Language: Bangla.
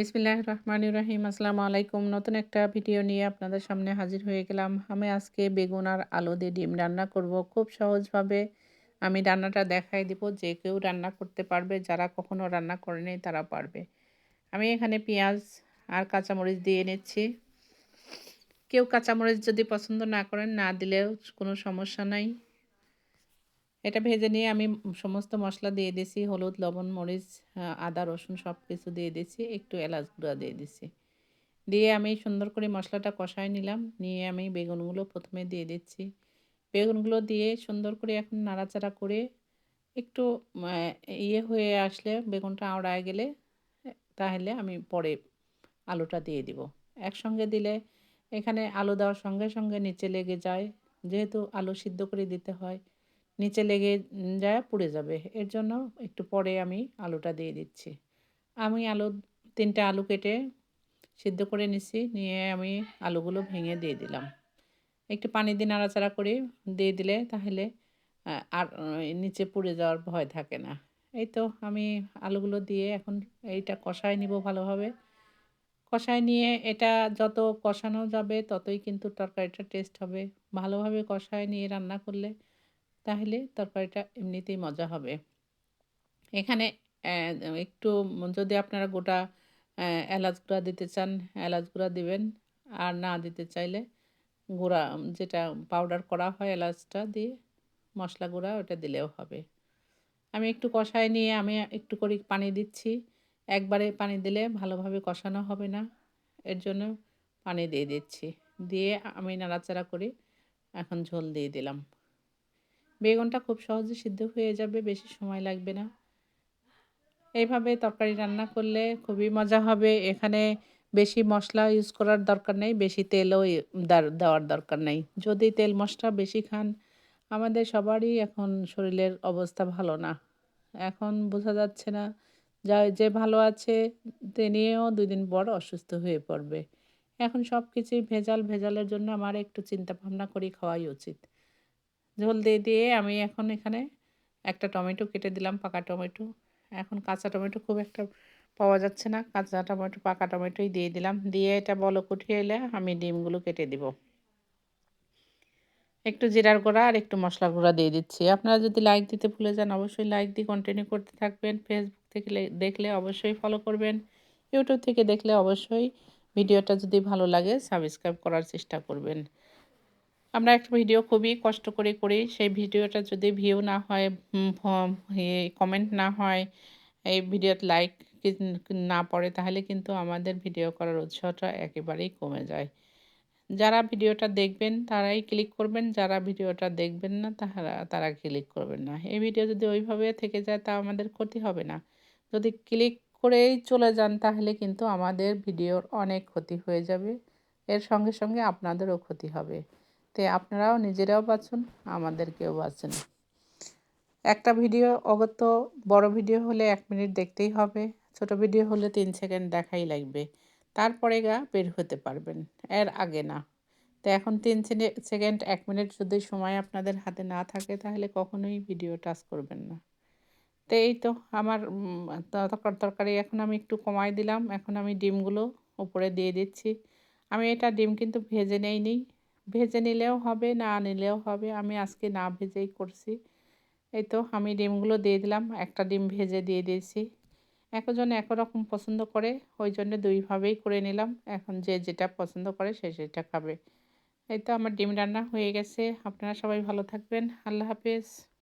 বিসমিল্লাহ রহমান রহিম। আসসালামু আলাইকুম নতুন একটা ভিডিও নিয়ে আপনাদের সামনে হাজির হয়ে গেলাম। আমি আজকে বেগুন আর আলু দিয়ে ডিম রান্না করব। খুব সহজভাবে আমি রান্নাটা দেখাই দিব। যে কেউ রান্না করতে পারবে, যারা কখনো রান্না করেনি তারা পারবে। আমি এখানে পেঁয়াজ আর কাঁচামরিচ দিয়ে নিচ্ছি কেউ কাঁচামরিচ যদি পছন্দ না করেন, না দিলেও কোনো সমস্যা নাই। এটা ভেজে নিয়ে আমি সমস্ত মশলা দিয়ে দিছি হলুদ, লবণ, মরিচ আদা, রসুন সব কিছু দিয়ে দিছি একটু এলাচ গুঁড়া দিয়ে দিছি দিয়ে আমি সুন্দর করে মশলাটা কষাই নিলাম, নিয়ে আমি বেগুনগুলো প্রথমে দিয়ে দিচ্ছি। বেগুনগুলো দিয়ে সুন্দর করে এখন নাড়াচাড়া করে একটু ইয়ে হয়ে আসলে বেগুনটা আওড়ায় গেলে, তাহলে আমি পরে আলুটা দিয়ে দিব। একসঙ্গে দিলে এখানে আলু দেওয়ার সঙ্গে সঙ্গে নিচে লেগে যায়, যেহেতু আলু সিদ্ধ করে দিতে হয়। নিচে লেগে যায়, পুড়ে যাবে। এর জন্য একটু পরে আমি আলুটা দিয়ে দিচ্ছি। আমি আলু, তিনটা আলু কেটে সিদ্ধ করে নিছি, নিয়ে আমি আলুগুলো ভেঙে দিয়ে দিলাম। একটু পানি দিয়ে নাড়াচাড়া করে দিয়ে দিলে তাহলে আর নিচে পুড়ে যাওয়ার ভয় থাকে না। এই তো আমি আলুগুলো দিয়ে এখন এইটা কষায় নিব ভালোভাবে। কষায় নিয়ে এটা যত কষানো যাবে ততই কিন্তু তরকারিটা টেস্ট হবে। ভালোভাবে কষায় নিয়ে রান্না করলে তাহলে তরকারিটা এমনিতেই মজা হবে। এখানে একটু যদি আপনারা গোটা এলাচ গুঁড়া দিতে চান, এলাচ গুঁড়া দিবেন। আর না দিতে চাইলে গুঁড়া, যেটা পাউডার করা হয় এলাচটা দিয়ে মশলা গুঁড়া ওটা দিলেও হবে। আমি একটু কষায় নিয়ে আমি একটু করে পানি দিচ্ছি। একবারে পানি দিলে ভালোভাবে কষানো হবে না। এর জন্য পানি দিয়ে দিচ্ছি। দিয়ে আমি নাড়াচাড়া করে এখন ঝোল দিয়ে দিলাম। বেগুনটা খুব সহজে সিদ্ধ হয়ে যাবে, বেশি সময় লাগবে না। এইভাবে তরকারি রান্না করলে খুবই মজা হবে। এখানে বেশি মশলা ইউজ করার দরকার নেই, বেশি তেলও দেওয়ার দরকার নেই। যদি তেল মশলা বেশি খান, আমাদের সবারই এখন শরীরের অবস্থা ভালো না। এখন বোঝা যাচ্ছে না, যা যে ভালো আছে তিনিও দুই দিন পর অসুস্থ হয়ে পড়বে। এখন সব কিছুই ভেজাল, ভেজালের জন্য আমার একটু চিন্তা ভাবনা করি খাওয়াই উচিত। ঝোল দিয়ে দিয়ে আমি এখন এখানে একটা টমেটো কেটে দিলাম, পাকা টমেটো। এখন কাঁচা টমেটো খুব একটা পাওয়া যাচ্ছে না। কাঁচা টমেটো, পাকা টমেটোই দিয়ে দিলাম। দিয়ে এটা বলক উঠিয়ে এলে আমি ডিমগুলো কেটে দিব। একটু জিরার গুঁড়া আর একটু মশলা গুঁড়া দিয়ে দিচ্ছি। আপনারা যদি লাইক দিতে ভুলে যান, অবশ্যই লাইক দিয়ে কন্টিনিউ করতে থাকবেন। ফেসবুক থেকে দেখলে অবশ্যই ফলো করবেন। ইউটিউব থেকে দেখলে অবশ্যই ভিডিওটা যদি ভালো লাগে সাবস্ক্রাইব করার চেষ্টা করবেন। আমরা একটা ভিডিও খুবই কষ্ট করে করি। সেই ভিডিওটা যদি ভিউ না হয় কমেন্ট না হয়, এই ভিডিওতে লাইক না পড়ে, তাহলে কিন্তু আমাদের ভিডিও করার উৎসাহটা একেবারেই কমে যায়। যারা ভিডিওটা দেখবেন, তারাই ক্লিক করবেন। যারা ভিডিওটা দেখবেন না তারা তারা ক্লিক করবেন না। এই ভিডিও যদি ওইভাবে থেকে যায়, তা আমাদের ক্ষতি হবে না। যদি ক্লিক করেই চলে যান, তাহলে কিন্তু আমাদের ভিডিওর অনেক ক্ষতি হয়ে যাবে। এর সঙ্গে সঙ্গে আপনাদেরও ক্ষতি হবে। তে আপনারাও নিজেরাও বাঁচুন, আমাদেরকেও বাঁচুন। একটা ভিডিও অগত বড় ভিডিও হলে এক মিনিট দেখতেই হবে, ছোট ভিডিও হলে তিন সেকেন্ড দেখাই লাগবে। তারপরে গা বের হতে পারবেন, এর আগে না। তো এখন তিন সেকেন্ড, এক মিনিট যদি সময় আপনাদের হাতে না থাকে, তাহলে কখনোই ভিডিও টাচ করবেন না। তো এই তো আমার তরকারি এখন আমি একটু কমাই দিলাম, এখন আমি ডিমগুলো উপরে দিয়ে দিচ্ছি। আমি এটা ডিম কিন্তু ভেজে নেই ভেজে নিলেও হবে, না নিলেও হবে। আমি আজকে না ভেজেই করছি। এই তো আমি ডিমগুলো দিয়ে দিলাম, একটা ডিম ভেজে দিয়ে দিয়েছি। একজন একরকম পছন্দ করে, ওই জন্য দুইভাবেই করে নিলাম। এখন যে যেটা পছন্দ করে সে সেটা খাবে। এই তো আমার ডিম রান্না হয়ে গেছে। আপনারা সবাই ভালো থাকবেন। আল্লাহ হাফেজ।